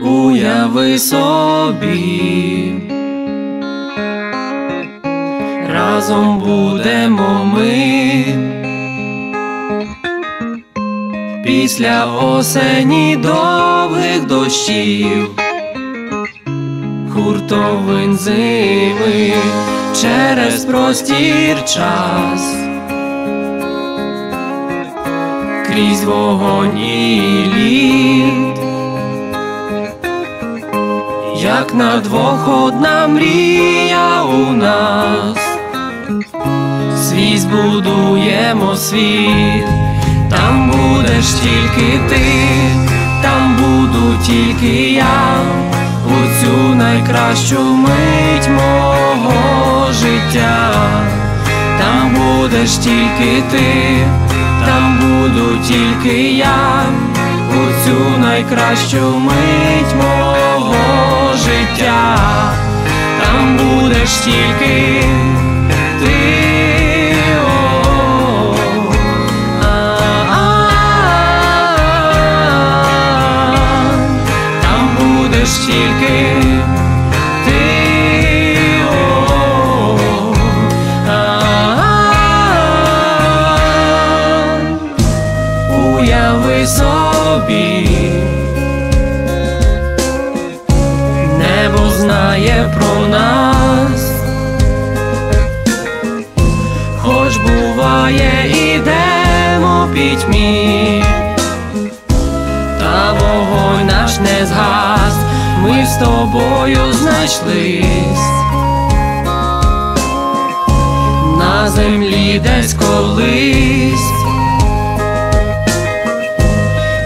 уяви собі, разом будемо ми після осені довгих дощів, хуртовин зими через простір час. Крізь вогонь і лід, як на двох одна мрія у нас, свій збудуємо світ, там будеш тільки ти, там буду тільки я, у цю найкращу мить мого життя, там будеш тільки ти, там буду тільки я, у цю найкращу мить мого життя, там будеш тільки ти. тільки ти. о, а-а-а. Уяви собі, про нас, хоч буває, ідемо пітьмі, та вогонь наш не згас, ми з тобою знайшлись. На землі десь колись.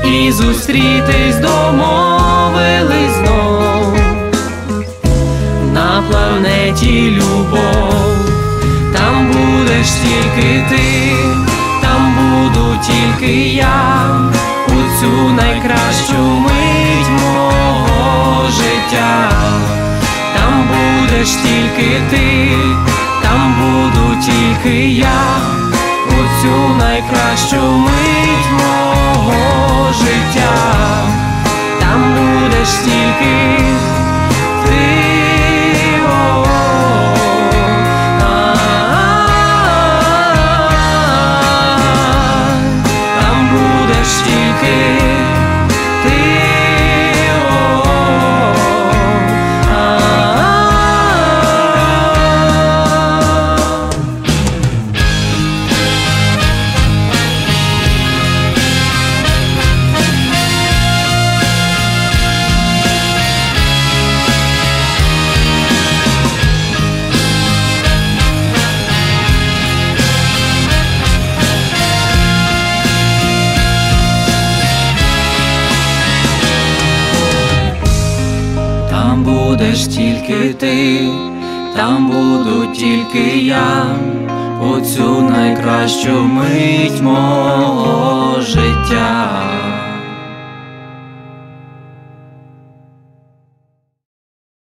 І зустрітись домовились планеті любов, там будеш тільки ти, там буду тільки я, у цю найкращу мить мого життя, там будеш тільки ти, там буду тільки я, у цю найкращу мить будеш тільки ти, там буду тільки я, у цю найкращу мить мого життя.